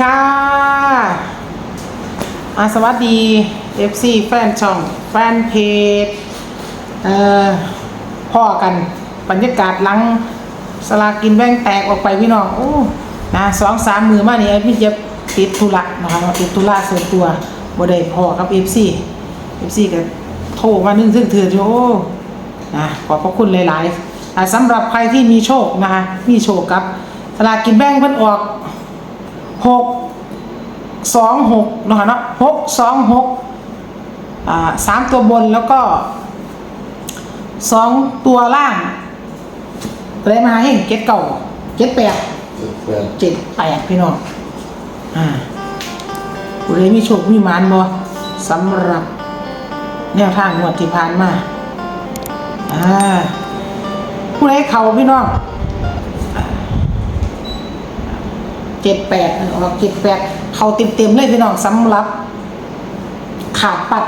ค่ะอาสวัสดี FC แฟนช่อง แฟนเพจเอ่อพ่อกันบรรยากาศหลังสลากินแบ่งแตกออกไปพี่น้องโอ้นะสองสามมือมานี่ไอพี่เจ็บติดธุระนะคะติดธุระส่วนตัวบ่ได้พ่อกับ FC FC ก็โทรมานึ่งซึ่งเถื่อนโอ้นะขอบพระคุณหลายๆสำหรับใครที่มีโชคนะคะมีโชคกับสลากกินแบ่งเพิ่นออก หกสองหกนะคะเนาะหกสองหกอ่าสามตัวบนแล้วก็สองตัวล่างอะไรมาให้เก็ดเก่าเก็ดแปดเพื่อนเจ็ดแปดพี่น้องอ่าผู้ใดมีโชคมีหมานบ่สำหรับแนวทางงวดที่ผ่านมาอ่าผู้ใดเขาพี่น้อง เจ็ดแปดออกเจ็ดแปดเขาเต็มเต็มๆเลยพี่น้องสำหรับ ขาดปัด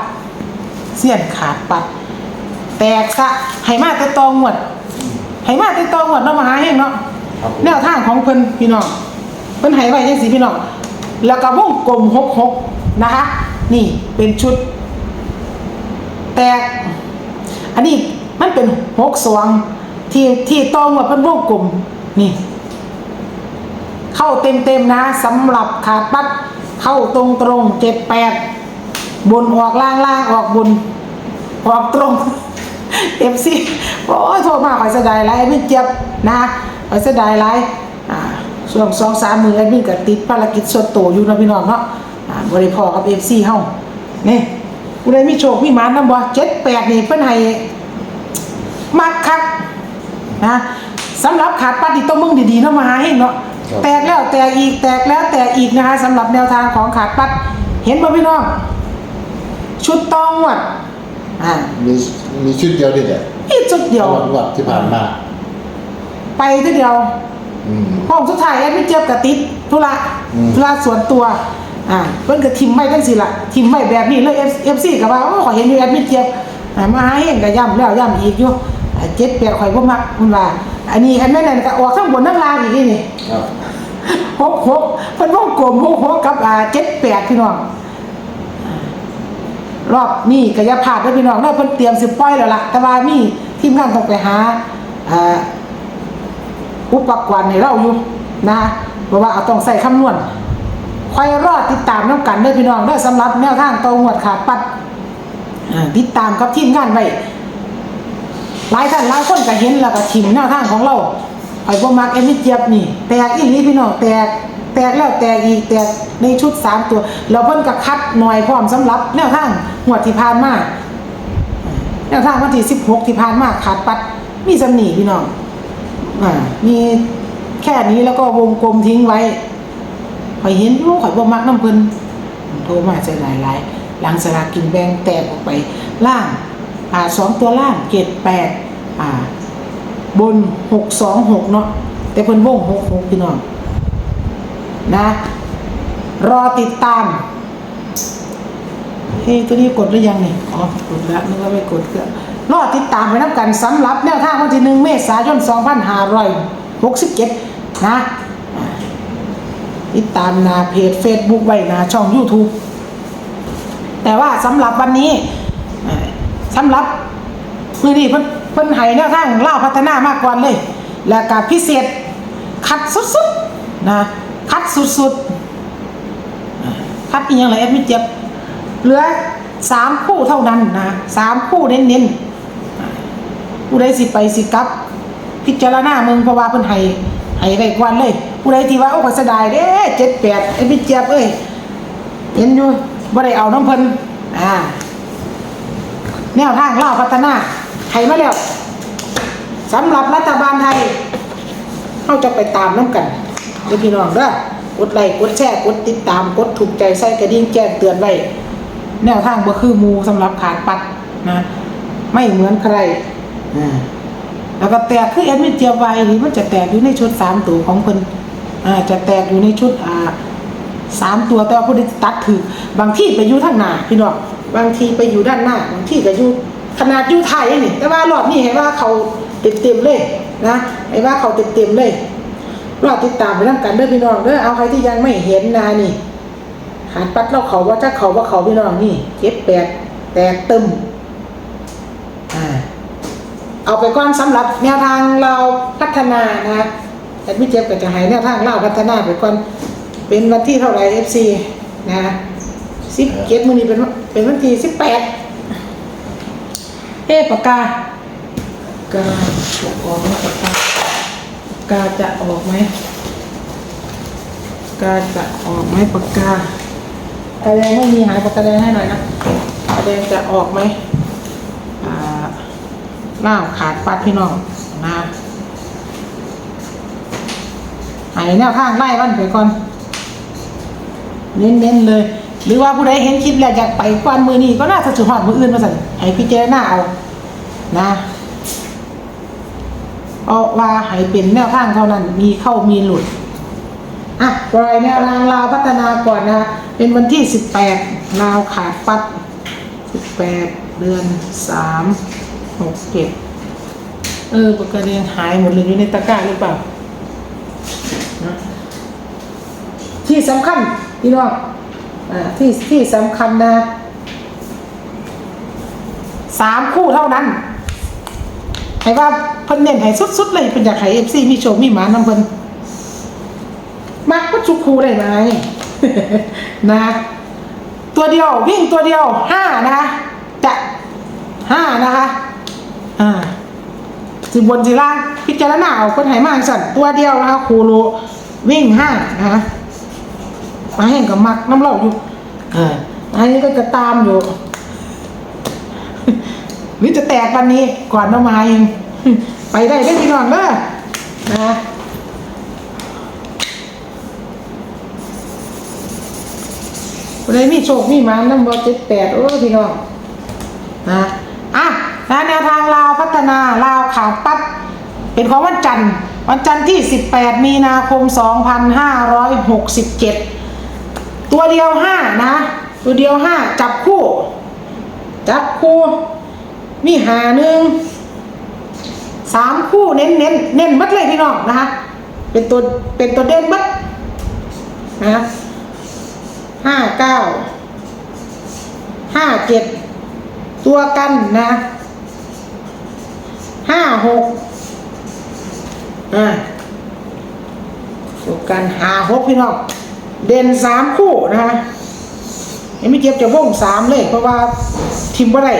เสี้ยนขาดปัด แตกซะให้มาแต่ตองหวดให้มาแต่ตองหวดเนาะมาหาเองเนาะครับผมแนวทางของเพิ่นพี่น้องเพิ่นให้ไว้จังซี่พี่น้องแล้วก็วงกลมหกหกนะคะ นี่เป็นชุด แตก อันนี้มันเป็นหกสวงที่ที่ตองหวดเพิ่นวงกลมนี่ เข้าเต็มๆนะสำหรับขาดปัดเข้าตรงตรงเจ็ดแปดบนออกล่างล่างออกบนออกตรงเอฟซีโอ้ยโทรมาขอเสดายไรไม่เจ็บนะขอเสดายไรอ่าช่วงสองสามมือแอดมินกับติดภารกิจส่วนตัวอยู่นะพี่น้องเนาะอ่าบริพอกับเอฟซีเฮ้านี่กูได้มีโชคมีมานนำบ่เจ็ดแปดนี่เพิ่นให้มักคักนะสำหรับขาดปัดอีต้องมึงดีๆเนาะมาหาเฮงเนาะ แตกแล้วแตกอีกแตกแล้วแตกอีกนะคะสำหรับแนวทางของขาดปัด เห็นป่ะพี่น้อง ชุดตองวัดอ่ามีมีชุดเดียวนี่แหละอีกชุดเดียววันวัดที่ผ่านมา ไปทีเดียวอืมห้องสุดท้ายแอดมินเจี๊ยบกับติดธุระอืมธุระส่วนตัวอ่าเพิ่นก็ทิมไม่จังสิล่ะทิมไม่แบบนี้เลยเอฟซีกับว่าโอ้ขอยเห็นอยู่แอดมินเจี๊ยบอ่ามาหาเฮงก็ย้ำแล้วย้ำอีกอยู่อ่าเจ็ดแปดข่อยบ่มักมันว่าอันนี้อันนั้นน่ะก็ออกทั้งบนทั้งล่างอีกนี่นี่ครับ หกหกเพิ่นวงกลมหกหกกับอ่าเจ็ดแปดพี่น้องรอบนี้ก็อย่าพลาดเด้พี่น้องเด้อเพิ่นเตรียมสิปล่อยแล้วล่ะ แต่ว่ามีทีมงานต้องไปหาอ่าอุปกรณ์ให้เราอยู่นะเพราะว่าเอาต้องใส่คำนวณคอยรอดติดตามน้ำกันเด้พี่น้องเด้สำหรับแนวทางตองวดขาดปัดติดตามกับทีมงานไว้หลายท่านหลายคนก็เห็นแล้วก็ทิมแนวทางของเรา ไอ้บ่มักเอ็มวิเจี๊ยบนี่ แตกอีหลีพี่น้องแตกแตกแล้วแตกอีกแตกในชุดสามตัวแล้วเพิ่นก็คัดหน่อยพร้อมสำหรับแนวทางงวดที่ผ่านมาแนวทางวันที่16ที่ผ่านมาขาดปัดมีสำนีพี่น้องอ่ามีแค่นี้แล้วก็วงกลมทิ้งไว้ข่อยเห็นอยู่ข่อยบ่มักน้ำเพิ่นโทรมาใจหลายๆหลังสลากกินแบงแตกออกไปล่างอ่าสองตัวล่างเกตแปดอ่า บนหกสองหกเนาะแต่เพิ่นวงหกหกพี่น้องนะรอติดตามเฮ้ยตัวนี้กดหรือยังนี่อ๋อกดแล้วนึกว่าไม่กดก็รอติดตามไปนับกันสำหรับแนวทางวันที่หนึ่งเมษายนสองพันห้าร้อยหกสิบเจ็ดนะติดตามนาเพจ Facebook ไว้นาช่อง YouTube แต่ว่าสำหรับวันนี้สำหรับมือนี้เพิ่น เพิ่นให้แนวทางเล่าพัฒนามากกว่าเลย แล้วก็พิเศษคัดสุดๆนะคัดสุดๆคัดอีกอย่างไรแอดมิเจ็บเหลือสามคู่เท่านั้นนะสามคู่เน้นๆอ่าผู้ใดสิไปสิกลับ พิจารณาเมืองเพราะว่าเพิ่นให้ให้ไว้กวนเลยผู้ใดที่ว่าโอ้ก็เสียดายเด้เจ็ดแปดไอ้มิเจ็บเอ้ยเห็นอยู่บ่ได้เอาน้ำเพิ่นอ่าแนวทางเล่าพัฒนา ให้มาแล้วสำหรับรัฐบาลไทยเราจะไปตามน้ำกันเดี๋ยวพี่น้องเด้อกดไลค์กดแชร์กดติดตามกดถูกใจใส่กระดิ่งแจ้งเตือนไว้แนวทางบ่คือมูสำหรับขาดปัดนะไม่เหมือนใครอ่าแล้วก็แตกคือเอ็ดมิเจียไวนี่มันจะแตกอยู่ในชุดสามตัวของเพิ่นอ่าจะแตกอยู่ในชุดอ่าสามตัวแต่ว่าผู้ใดตัดถือบางที่ไปอยู่ทางหน้าพี่น้องบางทีไปอยู่ด้านหน้า บางที่ก็อยู่ ขนาดอยู่ไทยนี่ แต่ว่ารอบนี้ให้ว่าเขาเต็มเต็มๆเลยนะให้ว่าเขาเต็มเต็มๆเลยรอติดตามไปน้ำกันเด้อพี่น้องเด้อเอาใครที่ยังไม่เห็นนะนี่หาดปัดเราเขาว่าถ้าเขาว่าเขาพี่น้องนี่เจ็ดแปดแตกตึมอ่าเอาไปก้อนสำหรับแนวทางเราพัฒนานะแอดมิเจ็บก็จะให้แนวทางเราพัฒนาไปก่อนเป็นวันที่เท่าไหร่ FC นะสิบเจ็ดมือนี้เป็นเป็นวันที่สิบแปด อ๊ะปากกากาจะออกไหมปากกากาจะออกไหมกาจะออกไหมปากกากาแดงไม่มีหายปากกาแดงให้หน่อยนะปากแดงจะออกไหมอ่าเล่าขาดปัดพี่น้องนะหายแนวทางไล่วันไปก่อน เน้นๆเลย หรือว่าผู้ใดเห็นคลิปแล้วอยากไปก่อนมือนี้ก็น่าจะสุดหอดมืออื่นมาสั่นให้พิจารณาเอา นะเพราว่าให้เป็นแนวทางเท่านั้น มีเข้ามีหลุด อะปล่อยแนวทางลาวพัฒนาก่อนนะ เป็นวันที่สิบแปดลาวขาดปัดสิบแปดเดือนสามหกเจ็ดเออปกกาแดงหายหมดเลยอยู่ในตะกร้าหรือเปล่านะที่สำคัญพี่น้องอ่าที่ที่สำคัญนะสามคู่เท่านั้น ให้ว่าเพิ่นเน้นให้สุดๆเลยเป็นอยากให้เอฟซีมีโชคมีหมานำเพิ่นมักก็ชุกคูได้ไหมนะ ตัวเดียววิ่งตัวเดียวห้านะคะจะห้านะคะอ่าสิบนสิล่างพิจารณาเอาคนไหมากสั่นตัวเดียวนะคะครูรู้วิ่งห้านะคะมาแห่งกับมักน้ำเหล่าอยู่เอออันนี้ก็จะตามอยู่ห รือจะแตกวันนี้ก่อนน้ำมาเองไปได้ได้พี่น้องเด้อนะวันนี้มีโชคมีมาน้ำบอเจ็ดแปดโอ้พี่น้องนะอะนะแนวทางลาวพัฒนาลาวขาดปัด เป็นของวันจันทร์วันจันทร์ที่ 18 มีนาคม 2567 ตัวเดียว 5 นะ ตัวเดียว 5 จับคู่ จับคู่ มีหาหนึ่งสามคู่เน้นเน้นเน้นมัดเลยพี่น้องนะคะ เป็นตัวเป็นตัวเด่นมัดนะห้าเก้าห้าเจ็ดตัวกันนะห้าหกอ่าตัวกันหาหกพี่น้องเด่นสามคู่นะคะยังไม่เจ็บจะว่งสามเลย เพราะว่าทิมว่าได้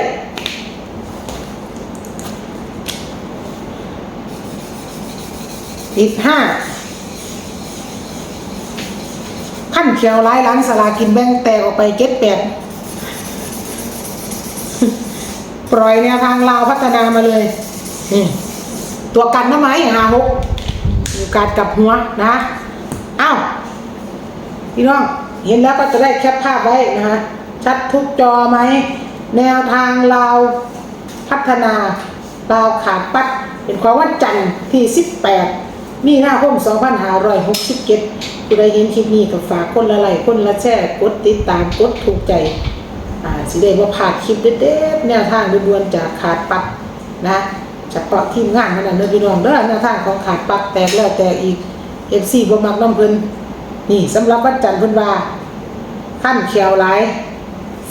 อีกห้าขั้นเขียวร้ายล้านสลากินแบ่งแตกออกไปเก็ตแปดปล่อยแนวทางลาวพัฒนามาเลยนี่ตัวกันนะไหมหาหกอยู่การกลับหัวนะอ้าวพี่น้องเห็นแล้วก็จะได้แคปภาพไว้นะฮะชัดทุกจอไหม แนวทางลาวพัฒนาลาวขาดปัดเป็นความวันจันทร์ที่ 18 มีนาคม2567ผู้ใดเห็นคลิปนี้ก็ฝากคนละไลค์คนละแชร์กดติดตามกดถูกใจอ่าสิได้บ่พลาดคลิปเด็ดๆแนวทางด่วนๆจากขาดปัดนะเฉพาะทีมงานเท่านั้นเด้อพี่น้องเด้อแนวทางของขาดปัดแตกแล้วแตกอีก FC บ่มักน้ำเพิ่นนี่สำหรับวันจันทร์เพิ่นว่าขั้นเขียวหลาย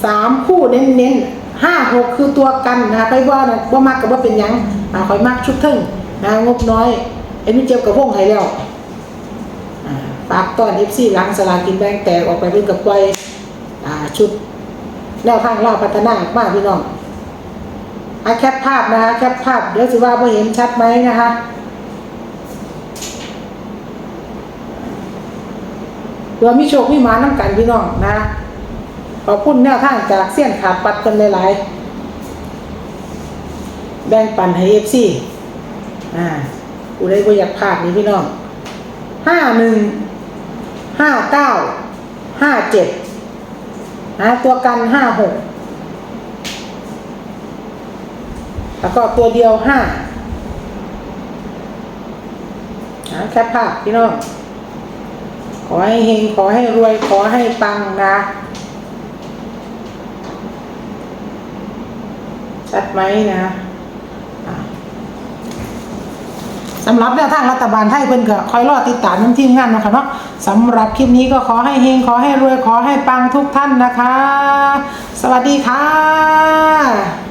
สามคู่เน้นๆห้าหกคือตัวกันนะไปว่านะบ่มักก็บ่เป็นยังอ่าคอยมักชุดทึ่งนะงบน้อย เอ็นมีเจ็บกับวงให้แล้วอ่าฝากตอน FC หลังสลากินแบงแตกออกไปเพิ่นกับปล่อยอ่าชุดแนวทางเราพัฒนามากพี่น้องอะแคปภาพนะคะแคปภาพเดี๋ยวสิว่าพอเห็นชัดไหมนะคะเพื่อมีโชคมีมาน้ำกันพี่น้องนะขอบคุณแนวทางจากเสี้ยนขาปัดกันหลายๆแบ่งปันให้เอฟซีอ่า กูได้ก็อยากพลาดนี่พี่น้องห้าหนึ่งห้าเก้าห้าเจ็ดนะตัวกันห้าหกแล้วก็ตัวเดียวห้านะแค่ภาพพี่น้อง ขอให้เฮงขอให้รวยขอให้ปังนะชัดไหมนะอะ สำหรับแนวทางรัฐบาลไทยเพิ่นก็คอยรอติดตามน้ำทีมงานนะคะเนาะสำหรับคลิปนี้ก็ขอให้เฮงขอให้รวยขอให้ปังทุกท่านนะคะ สวัสดีค่ะ